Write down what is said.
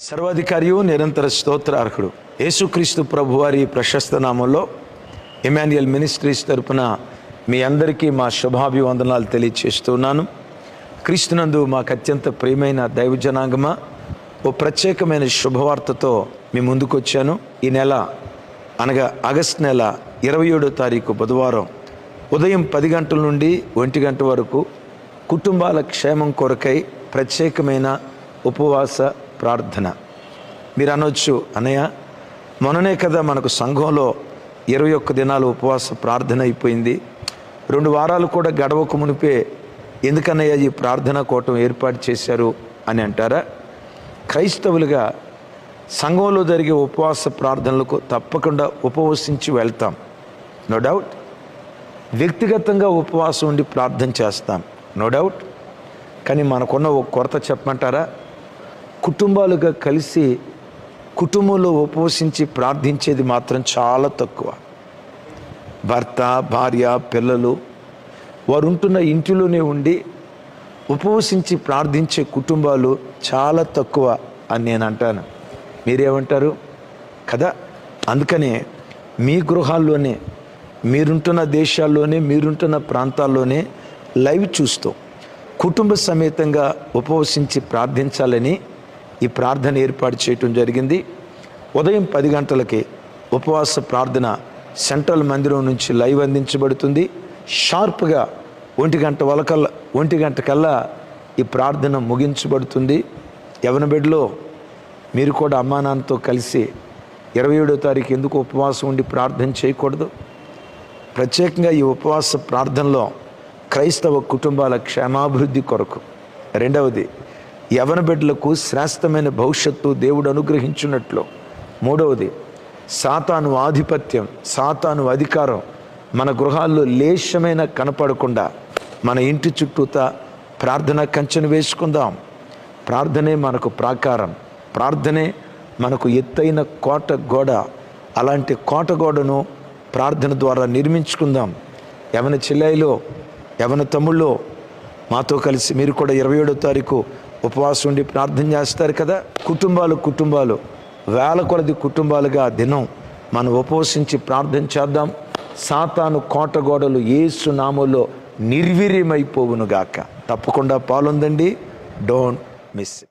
సర్వాధికారియు నిరంతర స్తోత్రార్హుడు. యేసుక్రీస్తు ప్రభువారి ప్రశస్త నామంలో ఇమాన్యుయల్ మినిస్ట్రీస్ తరపున మీ అందరికీ మా శుభాభివందనాలు తెలియచేస్తున్నాను క్రీస్తునందు మాకు అత్యంత ప్రియమైన దైవ జనాంగమ ఓ ప్రత్యేకమైన శుభవార్తతో మీ ముందుకు వచ్చాను ఈ నెల అనగా ఆగస్ట్ నెల ఇరవై ఏడో తారీఖు బుధవారం ఉదయం పది గంటల నుండి ఒంటి గంట వరకు కుటుంబాల క్షేమం కొరకై ప్రత్యేకమైన ఉపవాస ప్రార్థన. మీరు అనొచ్చు అన్నయ్య మొన్ననే కదా మనకు సంఘంలో ఇరవై ఒక్క దినాలు ఉపవాస ప్రార్థన అయిపోయింది. రెండు వారాలు కూడా గడవక మునిపే ఎందుకన్నయ్య ఈ ప్రార్థన కూటం ఏర్పాటు చేశారు? అని అంటారా? క్రైస్తవులుగా సంఘంలో జరిగే ఉపవాస ప్రార్థనలకు తప్పకుండా ఉపవసించి వెళ్తాం. నో డౌట్ వ్యక్తిగతంగా ఉపవాసం ఉండి ప్రార్థన చేస్తాం. నో డౌట్ కానీ మనకున్న ఒక కొరత చెప్పమంటారా? కుటుంబాలుగా కలిసి కుటుంబంలో ఉపవసించి ప్రార్థించేది మాత్రం చాలా తక్కువ. భర్త భార్య పిల్లలు వారు ఉంటున్న ఇంటిలోనే ఉండి ఉపవసించి ప్రార్థించే కుటుంబాలు చాలా తక్కువ అని నేను అంటాను. మీరేమంటారు? కదా అందుకనే మీ గృహాల్లోనే మీరుంటున్న దేశాల్లోనే మీరుంటున్న ప్రాంతాల్లోనే లైవ్ చూస్తూ కుటుంబ సమేతంగా ఉపవసించి ప్రార్థించాలని ఈ ప్రార్థన ఏర్పాటు చేయటం జరిగింది. ఉదయం పది గంటలకి ఉపవాస ప్రార్థన సెంట్రల్ మందిరం నుంచి లైవ్ అందించబడుతుంది. షార్ప్గా ఒంటి గంట వలకల్లా ఒంటి గంట కల్లా ఈ ప్రార్థన ముగించబడుతుంది. యవన బిడ్డలో మీరు కూడా అమ్మా నాన్నతో కలిసి ఇరవై ఏడో తారీఖు ఎందుకు ఉపవాసం ఉండి ప్రార్థన చేయకూడదు? ప్రత్యేకంగా ఈ ఉపవాస ప్రార్థనలో క్రైస్తవ కుటుంబాల క్షేమాభివృద్ధి కొరకు రెండవది యవన బిడ్డలకు శ్రేష్టమైన భవిష్యత్తు దేవుడు అనుగ్రహించున్నట్లు. మూడవది సాతాను ఆధిపత్యం సాతాను అధికారం మన గృహాల్లో లేశమైన కనపడకుండా మన ఇంటి చుట్టూతా ప్రార్థన కంచెను వేసుకుందాం. ప్రార్థనే మనకు ప్రాకారం ప్రార్థనే మనకు ఎత్తైన కోట గోడ అలాంటి కోట గోడను ప్రార్థన ద్వారా నిర్మించుకుందాం. యవన చెల్లెలో యవన తమ్ముళ్ళో మాతో కలిసి మీరు కూడా ఇరవై ఏడో తారీఖు ఉపవాసం ఉండి ప్రార్థన చేస్తారు కదా. కుటుంబాలు కుటుంబాలు వేల కొలది కుటుంబాలుగా దినం మనం ఉపవసించి ప్రార్థన చేద్దాం. సాతాను కోట గోడలు ఏసు నామంలో నిర్వీర్యమైపోవునుగాక. తప్పకుండా పాలుందండి. Don't miss